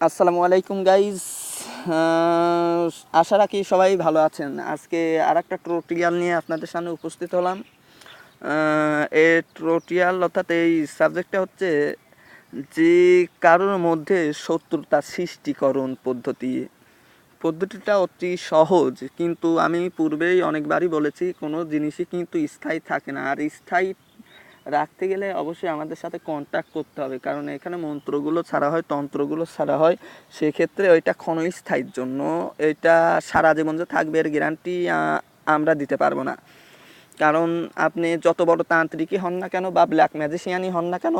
আসসালামু আলাইকুম গাইজ আশা রাখি সবাই ভালো আছেন। আজকে আর একটা টোটিয়াল নিয়ে আপনাদের সামনে উপস্থিত হলাম। আহ, এই টোটিয়াল অর্থাৎ এই সাবজেক্টটা হচ্ছে যে কারোর মধ্যে শত্রুতা সৃষ্টিকরণ পদ্ধতি। পদ্ধতিটা অতি সহজ কিন্তু আমি পূর্বেই অনেকবারই বলেছি কোনো জিনিসই কিন্তু স্থায়ী থাকে না। আর স্থায়ী রাখতে গেলে অবশ্যই আমাদের সাথে কন্ট্যাক্ট করতে হবে। কারণ এখানে মন্ত্রগুলো ছাড়া হয়, তন্ত্রগুলো ছাড়া হয়। সেক্ষেত্রে ওইটা ক্ষণস্থায়ীর জন্য এটা সারা জীবন যে থাকবে এর গ্যারান্টি আমরা দিতে পারব না। কারণ আপনি যত বড় তান্ত্রিকই হন না কেন বা ব্ল্যাক ম্যাজিশিয়ানই হন না কেন,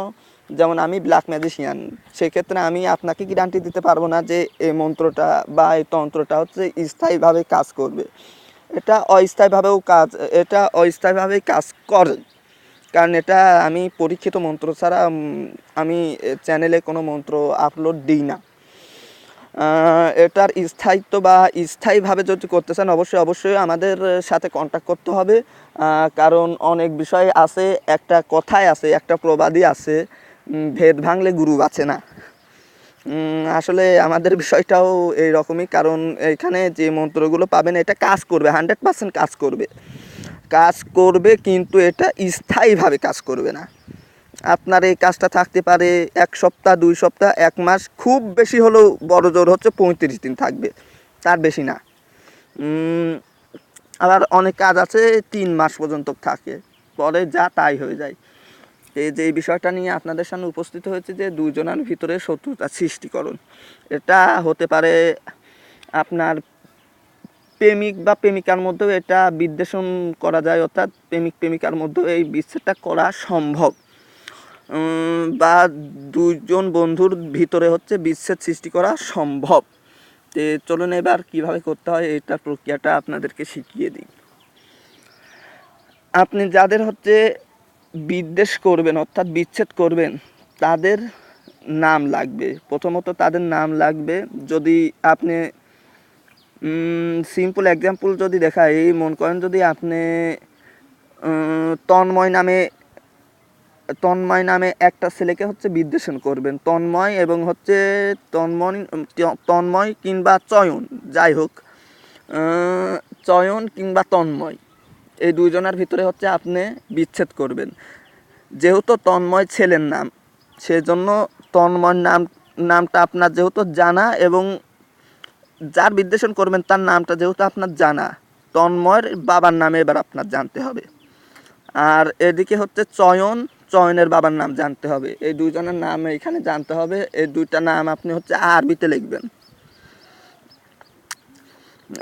যেমন আমি ব্ল্যাক ম্যাজিশিয়ান সেক্ষেত্রে আমি আপনাকে গ্যারান্টি দিতে পারব না যে এই মন্ত্রটা বা এই তন্ত্রটা হচ্ছে স্থায়ীভাবে কাজ করবে। এটা অস্থায়ীভাবেও কাজ, এটা অস্থায়ীভাবেই কাজ করে। কারণ এটা আমি পরীক্ষিত মন্ত্র ছাড়া আমি চ্যানেলে কোনো মন্ত্র আপলোড দিই না। এটার স্থায়িত্ব বা স্থায়ীভাবে যদি করতে চান, অবশ্যই অবশ্যই আমাদের সাথে কন্ট্যাক্ট করতে হবে। কারণ অনেক বিষয় আছে, একটা কথায় আছে, একটা প্রবাদই আছে ভেদ ভাঙলে গুরু আছে না। আসলে আমাদের বিষয়টাও এই রকমই, কারণ এখানে যে মন্ত্রগুলো পাবেন, এটা কাজ করবে হান্ড্রেড পার্সেন্ট কাজ করবে। কাজ করবে, কিন্তু এটা স্থায়ীভাবে কাজ করবে না। আপনার এই কাজটা থাকতে পারে এক সপ্তাহ, দুই সপ্তাহ, এক মাস, খুব বেশি হলেও বড় জোর হচ্ছে পঁয়ত্রিশ দিন থাকবে, তার বেশি না। আবার অনেক কাজ আছে, তিন মাস পর্যন্ত থাকে, পরে যা তাই হয়ে যায়। এই যে এই বিষয়টা নিয়ে আপনাদের সামনে উপস্থিত হয়েছে যে দুজনের ভিতরে শত্রুতা সৃষ্টিকরণ, এটা হতে পারে আপনার প্রেমিক বা প্রেমিকার মধ্যেও এটা বিদ্বেষণ করা যায়, অর্থাৎ প্রেমিক প্রেমিকার মধ্যেও এই বিচ্ছেদটা করা সম্ভব। বা দুজন বন্ধুর ভিতরে হচ্ছে বিচ্ছেদ সৃষ্টি করা সম্ভব। তে চলুন এবার কীভাবে করতে হয় এটা প্রক্রিয়াটা আপনাদেরকে শিখিয়ে দিই। আপনি যাদের হচ্ছে বিদ্বেষ করবেন, অর্থাৎ বিচ্ছেদ করবেন, তাদের নাম লাগবে। প্রথমত তাদের নাম লাগবে যদি আপনি সিম্পল এক্সাম্পল যদি দেখাই, মন করেন যদি আপনি তন্ময় নামে তন্ময় নামে একটা ছেলেকে হচ্ছে বিদ্বেষণ করবেন। তন্ময় এবং হচ্ছে তন্ময় তন্ময় কিংবা চয়ন, যাই হোক চয়ন কিংবা তন্ময়, এই দুইজনের ভিতরে হচ্ছে আপনি বিচ্ছেদ করবেন। যেহেতু তন্ময় ছেলের নাম, সেজন্য তন্ময় নাম, নামটা আপনার যেহেতু জানা এবং যার বিদ্বেষণ করবেন তার নামটা যেহেতু আপনার জানা, তন্ময়ের বাবার নামে এবার আপনার জানতে হবে। আর এদিকে হচ্ছে চয়ন, চয়নের বাবার নাম জানতে হবে। এই দুইজনের নাম এখানে জানতে হবে। এই দুইটা নাম আপনি হচ্ছে আরবিতে লিখবেন।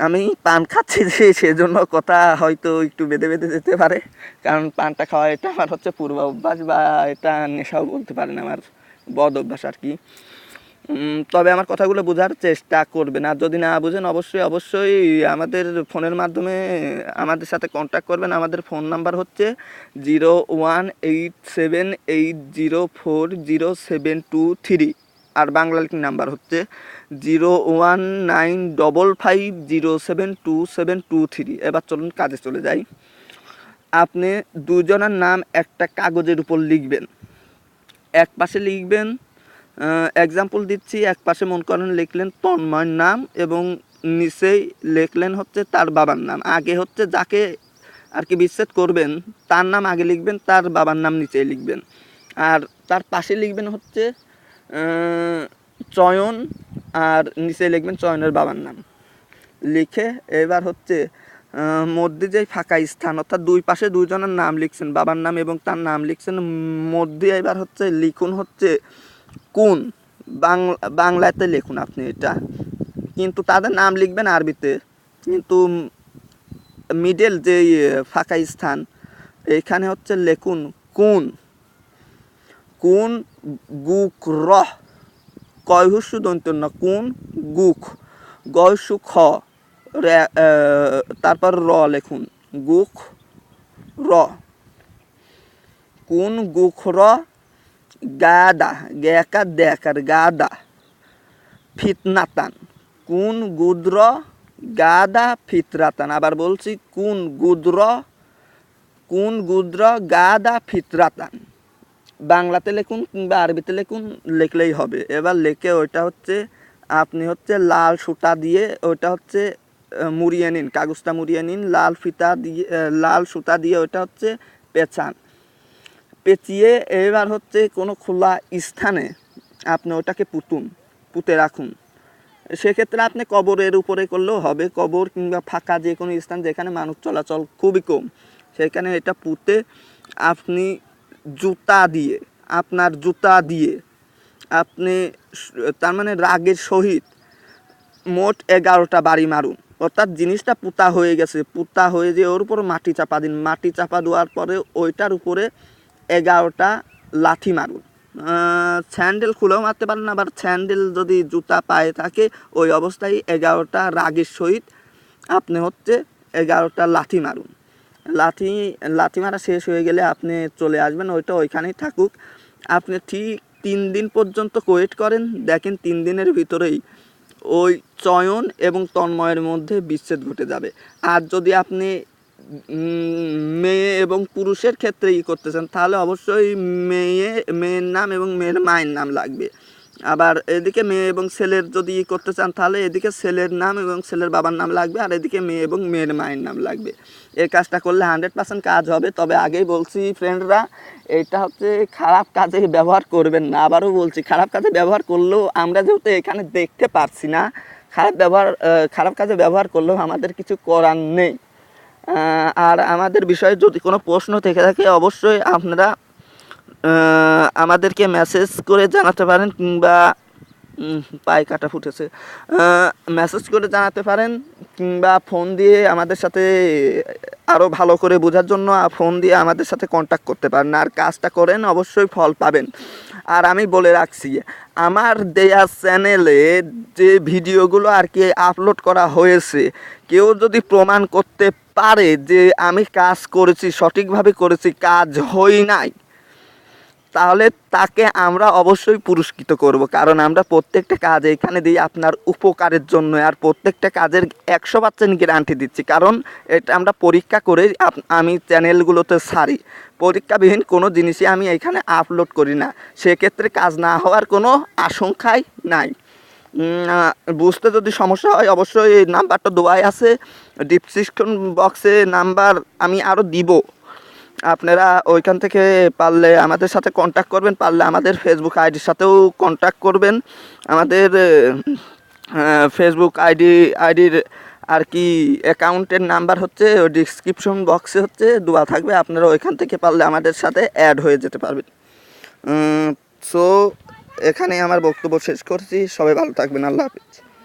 আমি পান খাচ্ছি যে সেজন্য কথা হয়তো একটু বেঁধে বেঁধে যেতে পারে, কারণ পানটা খাওয়া এটা আমার হচ্ছে পূর্ব অভ্যাস বা এটা নেশাও বলতে পারেন আমার বদ অভ্যাস আর কি। তবে আমার কথাগুলো বোঝার চেষ্টা করবেন। আর যদি না বুঝেন, অবশ্যই অবশ্যই আমাদের ফোনের মাধ্যমে আমাদের সাথে কন্ট্যাক্ট করবেন। আমাদের ফোন নাম্বার হচ্ছে zero one eight seven eight zero four zero seven two three আর বাংলা নাম্বার হচ্ছে zero one nine double five zero seven two seven two three এবার চলুন কাজে চলে যাই। আপনি দুজনের নাম একটা কাগজের উপর লিখবেন। এক পাশে লিখবেন এক্সাম্পল দিচ্ছি, এক পাশে মন করেন লিখলেন তন্ময়ের নাম এবং নিচেই লিখলেন হচ্ছে তার বাবার নাম। আগে হচ্ছে যাকে আর কি বিচ্ছেদ করবেন, তার নাম আগে লিখবেন, তার বাবার নাম নিচেই লিখবেন। আর তার পাশে লিখবেন হচ্ছে চয়ন আর নিচে লিখবেন চয়নের বাবার নাম। লিখে এবার হচ্ছে মধ্যে যে ফাঁকা স্থান, অর্থাৎ দুই পাশে দুইজনের নাম লিখছেন, বাবার নাম এবং তার নাম লিখছেন, মধ্যে এবার হচ্ছে লিখুন হচ্ছে কোন? বাংলা বাংলাতে লিখুন আপনি এটা। কিন্তু তাদের নাম লিখবেন আরবিতে। কিন্তু মিডল যে ইয়ে, ফাঁকা স্থান এইখানে হচ্ছে লেখুন কোন। কোন গুক রহ কয়হুসু দন্ত না কোন গুখ গয়সু খ। তারপর র লেখুন। গুখ র। কোন গুখ র গাদা গেকা দেখার গাদা ফিতনাতান কোন গুদ্র গাদা ফিতরাতান আবার বলছি কোন গুদ্র কোন গুদ্র গাদা ফিতরাতান বাংলাতে লিখুন কিংবা আরবিতে লিখুন লিখলেই হবে এবার লেখে ওইটা হচ্ছে আপনি হচ্ছে লাল সুতা দিয়ে ওইটা হচ্ছে মুড়িয়ে নিন কাগজটা মুড়িয়ে নিন লাল ফিতা দিয়ে লাল সুতা দিয়ে ওইটা হচ্ছে পেঁচান পেঁচিয়ে এবার হচ্ছে কোনো খোলা স্থানে আপনি ওটাকে পুতুন, পুঁতে রাখুন। সেক্ষেত্রে আপনি কবরের উপরে করলেও হবে। কবর কিংবা ফাঁকা যে কোনো স্থান যেখানে মানুষ চলাচল খুবই কম, সেখানে এটা পুঁতে আপনি জুতা দিয়ে, আপনার জুতা দিয়ে আপনি তার মানে রাগের সহিত মোট এগারোটা বাড়ি মারুন। অর্থাৎ জিনিসটা পুতা হয়ে গেছে। পুতা হয়ে যে ওর উপর মাটি চাপা দিন। মাটি চাপা দেওয়ার পরে ওইটার উপরে এগারোটা লাথি মারুন। স্যান্ডেল খুলেও মারতে পারেন আবার স্যান্ডেল যদি জুতা পায়ে থাকে, ওই অবস্থায় এগারোটা রাগের সহিত আপনি হচ্ছে এগারোটা লাথি মারুন। লাথি লাথি মারা শেষ হয়ে গেলে আপনি চলে আসবেন, ওইটা ওইখানেই থাকুক। আপনি ঠিক তিন দিন পর্যন্ত ওয়েট করেন, দেখেন তিন দিনের ভিতরেই ওই চয়ন এবং তন্ময়ের মধ্যে বিচ্ছেদ ঘটে যাবে। আর যদি আপনি মেয়ে এবং পুরুষের ক্ষেত্রে ই করতেছেন, তাহলে অবশ্যই মেয়ে, মেয়ের নাম এবং মেয়ের মায়ের নাম লাগবে। আবার এদিকে মেয়ে এবং ছেলের যদি ই করতে চান, তাহলে এদিকে ছেলের নাম এবং ছেলের বাবার নাম লাগবে, আর এদিকে মেয়ে এবং মেয়ের মায়ের নাম লাগবে। এই কাজটা করলে হান্ড্রেড পার্সেন্ট কাজ হবে। তবে আগেই বলছি, ফ্রেন্ডরা, এটা হচ্ছে খারাপ কাজে ব্যবহার করবেন না। আবারও বলছি, খারাপ কাজে ব্যবহার করলেও আমরা যেহেতু এখানে দেখতে পারছি না, খারাপ ব্যবহার খারাপ কাজে ব্যবহার করলেও আমাদের কিছু করার নেই। আর আমাদের বিষয়ে যদি কোনো প্রশ্ন থেকে থাকে, অবশ্যই আপনারা আমাদেরকে মেসেজ করে জানাতে পারেন কিংবা পায়ে কাটা ফুটেছে। মেসেজ করে জানাতে পারেন কিংবা ফোন দিয়ে আমাদের সাথে আরও ভালো করে বোঝার জন্য ফোন দিয়ে আমাদের সাথে কন্ট্যাক্ট করতে পারেন। আর কাজটা করেন, অবশ্যই ফল পাবেন। আর আমি বলে রাখছি আমার দেয়া চ্যানেলে যে ভিডিওগুলো আর কি আপলোড করা হয়েছে, কেউ যদি প্রমাণ করতে পারে যে আমি কাজ করেছি, সঠিকভাবে করেছি, কাজ হই নাই। তাহলে তাকে আমরা অবশ্যই পুরস্কৃত করব। কারণ আমরা প্রত্যেকটা কাজ এখানে দিই আপনার উপকারের জন্য। আর প্রত্যেকটা কাজের একশো পার্সেন্ট গ্যারান্টি দিচ্ছি। কারণ এটা আমরা পরীক্ষা করে আমি চ্যানেলগুলোতে সারি। পরীক্ষাবিহীন কোনো জিনিসই আমি এখানে আপলোড করি না। সেক্ষেত্রে কাজ না হওয়ার কোনো আশঙ্কাই নাই। বুঝতে যদি সমস্যা হয় অবশ্যই নাম্বারটা দেওয়াই আছে। ডিসক্রিপশন বক্সে নাম্বার আমি আরও দিব। আপনারা ওইখান থেকে পারলে আমাদের সাথে কন্ট্যাক্ট করবেন, পারলে আমাদের ফেসবুক আইডির সাথেও কন্ট্যাক্ট করবেন। আমাদের ফেসবুক আইডি আইডির আর কি অ্যাকাউন্টের নাম্বার হচ্ছে ডিসক্রিপশন বক্সে হচ্ছে, দেওয়া থাকবে। আপনারা ওইখান থেকে পারলে আমাদের সাথে অ্যাড হয়ে যেতে পারবেন। সো এখানে আমার বক্তব্য শেষ করছি। সবাই ভালো থাকবেন। আল্লাহ হাফিজ।